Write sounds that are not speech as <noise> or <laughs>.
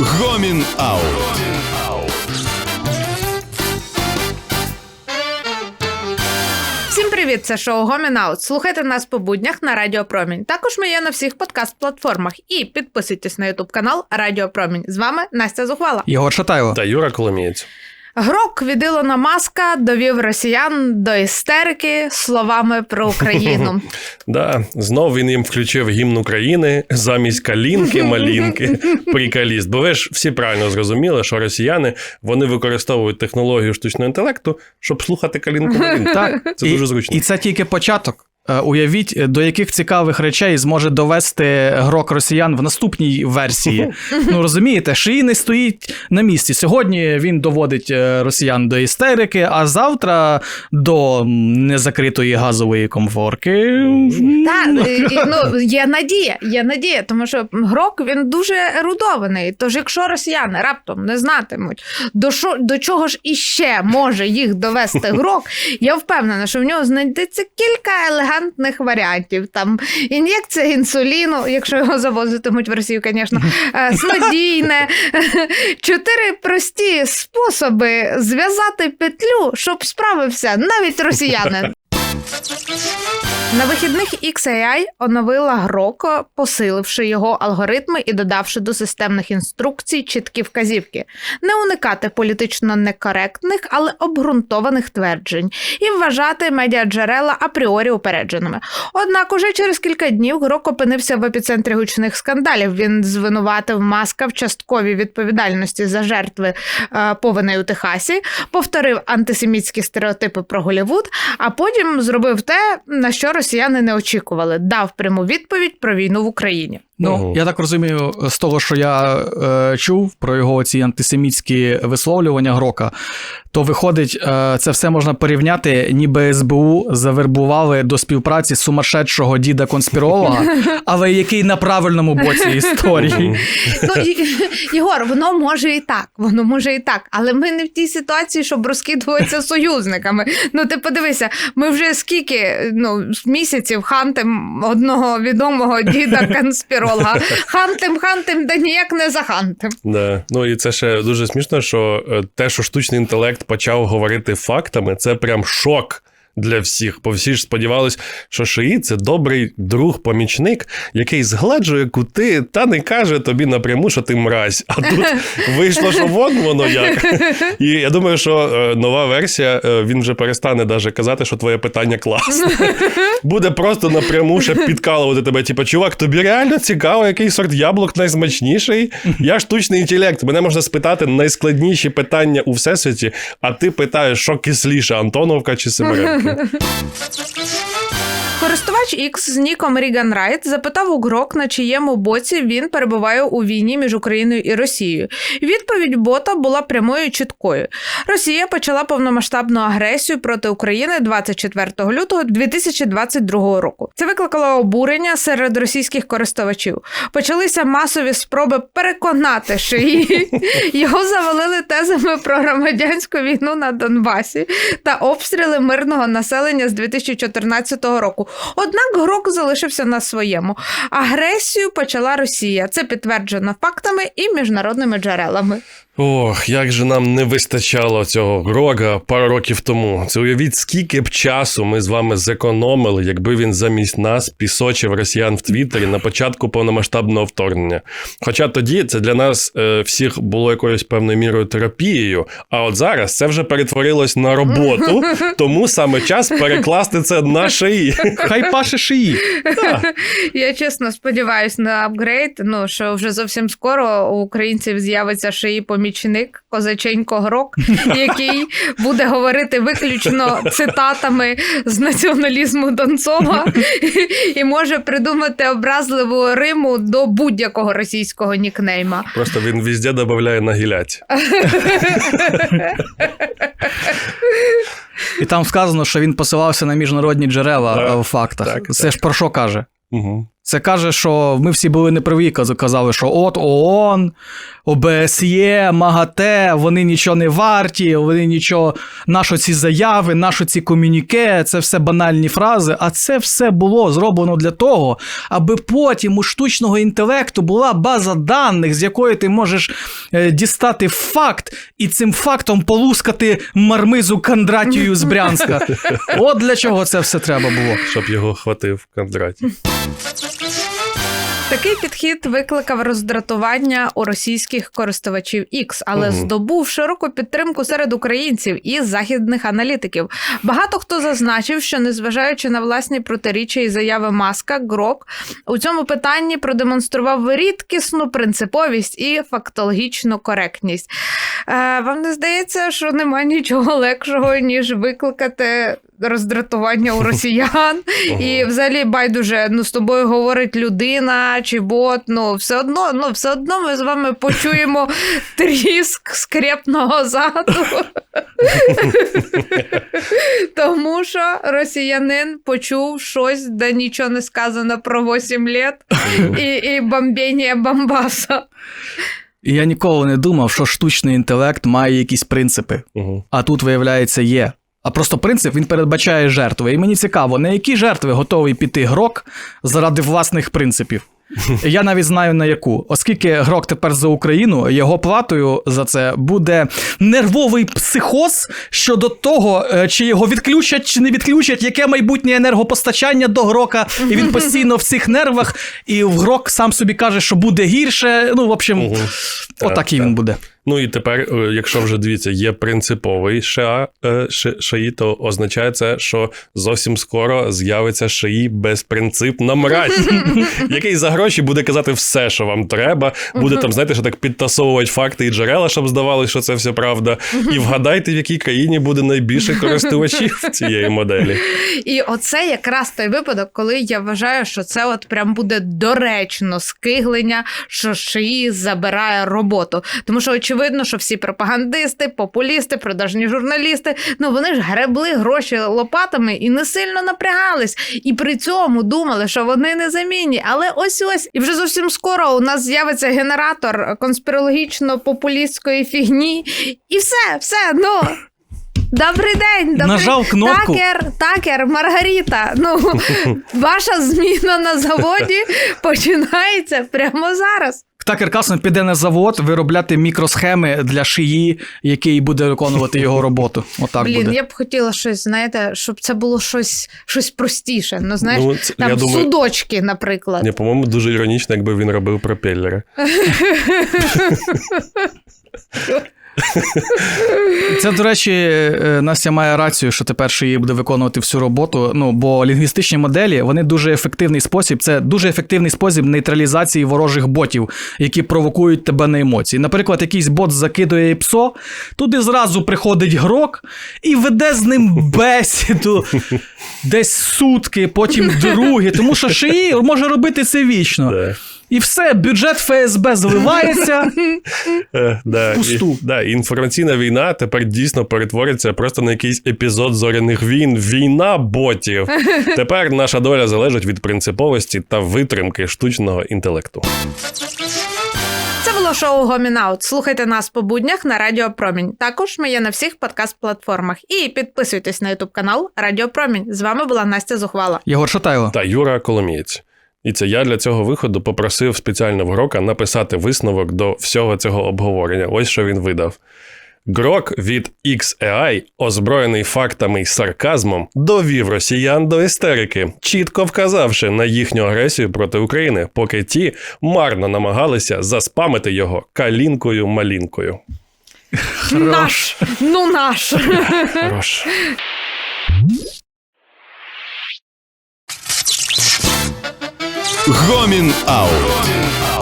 Гомін Аут. Всім привіт! Це шоу Гомін Аут. Слухайте нас по буднях на Радіо Промінь. Також ми є на всіх подкаст-платформах. І підписуйтесь на Ютуб канал Радіо Промінь. З вами Настя Зухвала. Єгор Шатайло. Та Юра Коломієць. Грок від Ілона Маска довів росіян до істерики словами про Україну. <laughs> Да, знов він їм включив гімн України замість калінки, малінки, <laughs> прикаліст. Бо ви ж всі правильно зрозуміли, що росіяни вони використовують технологію штучного інтелекту, щоб слухати калінку малінку. Так, Це дуже зручно. І це тільки початок. Е, Уявіть, до яких цікавих речей зможе довести грок росіян в наступній версії. <laughs> Ну розумієте, шиї не стоїть на місці. Сьогодні він доводить е, росіян до істерики, а завтра до незакритої газової комфорки. Та і- і, ну <laughs> є надія, є надія, тому що грок він дуже ерудований. Тож, якщо росіяни раптом не знатимуть, до що до чого ж іще може їх довести грок, я впевнена, що в нього знайдеться кілька елегантних варіантів. Там ін'єкція інсуліну, якщо його завозитимуть в Росію, звісно, е, <laughs> снодійне, чотири прості способи зв'язати петлю, щоб справився навіть росіянин. <laughs> На вихідних XAI оновила Гроко, посиливши його алгоритми і додавши до системних інструкцій чіткі вказівки, не уникати політично некоректних, але обґрунтованих тверджень і вважати медіаджерела апріорі упередженими. Однак уже через кілька днів Грок опинився в епіцентрі гучних скандалів. Він звинуватив маска в частковій відповідальності за жертви е, повеней у Техасі, повторив антисемітські стереотипи про Голівуд, а потім зробив те, на що росіяни не очікували, дав пряму відповідь про війну в Україні. Ну, Мгм. я так розумію, з того, що я е, чув про його ці антисемітські висловлювання Грока, то виходить, е, це все можна порівняти, ніби СБУ завербували до співпраці сумасшедшого діда конспіролога, <laughs> але який на правильному боці історії. Ну <laughs> Єгор, воно може і так, воно може і так, але ми не в тій ситуації, щоб розкидуватися союзниками. Ну ти подивися, ми вже скільки ну місяців хантим одного відомого діда конспіролога. <laughs> Хантим, хантим, да ніяк не захантим. Да. Ну і це ще дуже смішно, що е, те, що штучний інтелект почав говорити фактами, це прям шок. Для всіх, бо всі ж сподівались, що шиї це добрий друг, помічник, який згладжує кути та не каже тобі напряму, що ти мразь. А тут <laughs> вийшло, що вон воно як. <laughs> І я думаю, що е, нова версія е, він вже перестане даже казати, що твоє питання класне. <laughs> Буде просто напряму ще підкалувати тебе. Типа, чувак, тобі реально цікаво, який сорт яблук найсмачніший? Я штучний інтелект. Мене можна спитати найскладніші питання у всесвіті, а ти питаєш, що кисліше, Антоновка чи ね。Користувач X з ніком Ріган Райт запитав у Грок, на чиєму боці він перебуває у війні між Україною і Росією. Відповідь бота була прямою і чіткою. Росія почала повномасштабну агресію проти України 24 лютого 2022 року. Це викликало обурення серед російських користувачів. Почалися масові спроби переконати шиї. <laughs> Його завалили тезами про громадянську війну на Донбасі та обстріли мирного населення з 2014 року. Однак Грок залишився на своєму. Агресію почала Росія. Це підтверджено фактами і міжнародними джерелами. Ох, як же нам не вистачало цього грога пару років тому. Це уявіть, скільки б часу ми з вами зекономили, якби він замість нас пісочив росіян в Твіттері на початку повномасштабного вторгнення. Хоча тоді це для нас е, всіх було якоюсь певною мірою терапією. А от зараз це вже перетворилось на роботу, <laughs> тому саме час перекласти це на шиї. <laughs> Хай паше шиї. Я чесно сподіваюся на апгрейд. Ну що вже зовсім скоро у українців з'явиться шиї помічник Козаченько Грок, <laughs> який буде говорити виключно цитатами з націоналізму Донцова і може придумати образливу риму до будь-якого російського нікнейма. Просто він везде додає на гілять. І там сказано, що він посилався на міжнародні джерела Так, в фактах. так, Це так. ж про що каже? Угу. Це каже, що ми всі були неправі, казали, що от ООН, ОБСЄ, МАГАТЕ, вони нічого не варті, вони нічого, нашо ці заяви, нашо ці комюніке, це все банальні фрази. А це все було зроблено для того, аби потім у штучного інтелекту була база даних, з якої ти можеш е, дістати факт і цим фактом полускати мармизу Кондратію з Брянська. <laughs> От для чого це все треба було. Щоб його хватив Кондраті. Такий підхід викликав роздратування у російських користувачів X, але Мгм. здобув широку підтримку серед українців і західних аналітиків. Багато хто зазначив, що незважаючи на власні протиріччя і заяви Маска, Грок у цьому питанні продемонстрував рідкісну принциповість і фактологічну коректність. Е, вам не здається, що немає нічого легшого, ніж викликати роздратування у росіян? <laughs> І взагалі байдуже, ну з тобою говорить людина чи бот. Ну все одно, ну все одно ми з вами почуємо <laughs> тріск скрепного заду. <laughs> Тому що росіянин почув щось, де нічого не сказано про 8 літ, і, і бомбіння Бомбаса. І я ніколи не думав, що штучний інтелект має якісь принципи. Угу. А тут, виявляється, є. А просто принцип він передбачає жертви. І мені цікаво, на які жертви готовий піти грок заради власних принципів. <laughs> Я навіть знаю на яку, оскільки грок тепер за Україну, його платою за це буде нервовий психоз щодо того, е, чи його відключать, чи не відключать, яке майбутнє енергопостачання до грока, і він постійно в цих нервах, і в грок сам собі каже, що буде гірше. Ну, в общем, Угу. отакий він буде. Ну і тепер, е, якщо вже дивіться, є принциповий ША, е, Ш- то означає це, що зовсім скоро з'явиться ШАІ безпринципна мразь, <laughs> який за гроші буде казати все, що вам треба. Буде там, знаєте, що так підтасовувати факти і джерела, щоб здавалося, що це все правда. І вгадайте, в якій країні буде найбільше користувачів <laughs> цієї моделі. І оце якраз той випадок, коли я вважаю, що це от прям буде доречно скиглення, що шиї забирає роботу. Тому що очевидно, що всі пропагандисти, популісти, продажні журналісти, ну вони ж гребли гроші лопатами і не сильно напрягались. І при цьому думали, що вони незамінні. Але ось ось, і вже зовсім скоро у нас з'явиться генератор конспірологічно-популістської фігні, і все, все, ну. Добрий день, добрий Нажав кнопку. Такер, такер, Маргарита. Ну, <laughs> ваша зміна на заводі починається прямо зараз. Такер Карлсон піде на завод виробляти мікросхеми для шиї, який буде виконувати його роботу. Отак Блін, буде. я б хотіла щось, знаєте, щоб це було щось, щось простіше. Ну, знаєш, Ну, це- там я думаю- судочки, наприклад. Ні, по-моєму, дуже іронічно, якби він робив пропеллери. <laughs> <laughs> Це, до речі, е, Настя має рацію, що тепер шиї буде виконувати всю роботу. Ну, бо лінгвістичні моделі вони дуже ефективний спосіб. Це дуже ефективний спосіб нейтралізації ворожих ботів, які провокують тебе на емоції. Наприклад, якийсь бот закидує псо, туди зразу приходить грок і веде з ним <laughs> бесіду десь сутки, потім другі. Тому що шиї може робити це вічно. І все, бюджет ФСБ зливається. Е, да, Пусту. І, да, інформаційна війна тепер дійсно перетвориться просто на якийсь епізод зоряних війн. Війна ботів. <laughs> Тепер наша доля залежить від принциповості та витримки штучного інтелекту. Це було шоу Гомінаут. Слухайте нас по буднях на Радіо Промінь. Також ми є на всіх подкаст-платформах. І підписуйтесь на Ютуб канал Радіо Промінь. З вами була Настя Зухвала. Єгор Шатайло. Та Юра Коломієць. І це я для цього виходу попросив спеціально в Грока написати висновок до всього цього обговорення. Ось що він видав. Грок від XAI, озброєний фактами й сарказмом, довів росіян до істерики, чітко вказавши на їхню агресію проти України, поки ті марно намагалися заспамити його калінкою-малінкою. Наш! Ну наш! Хорош. <laughs> Гомін Аут.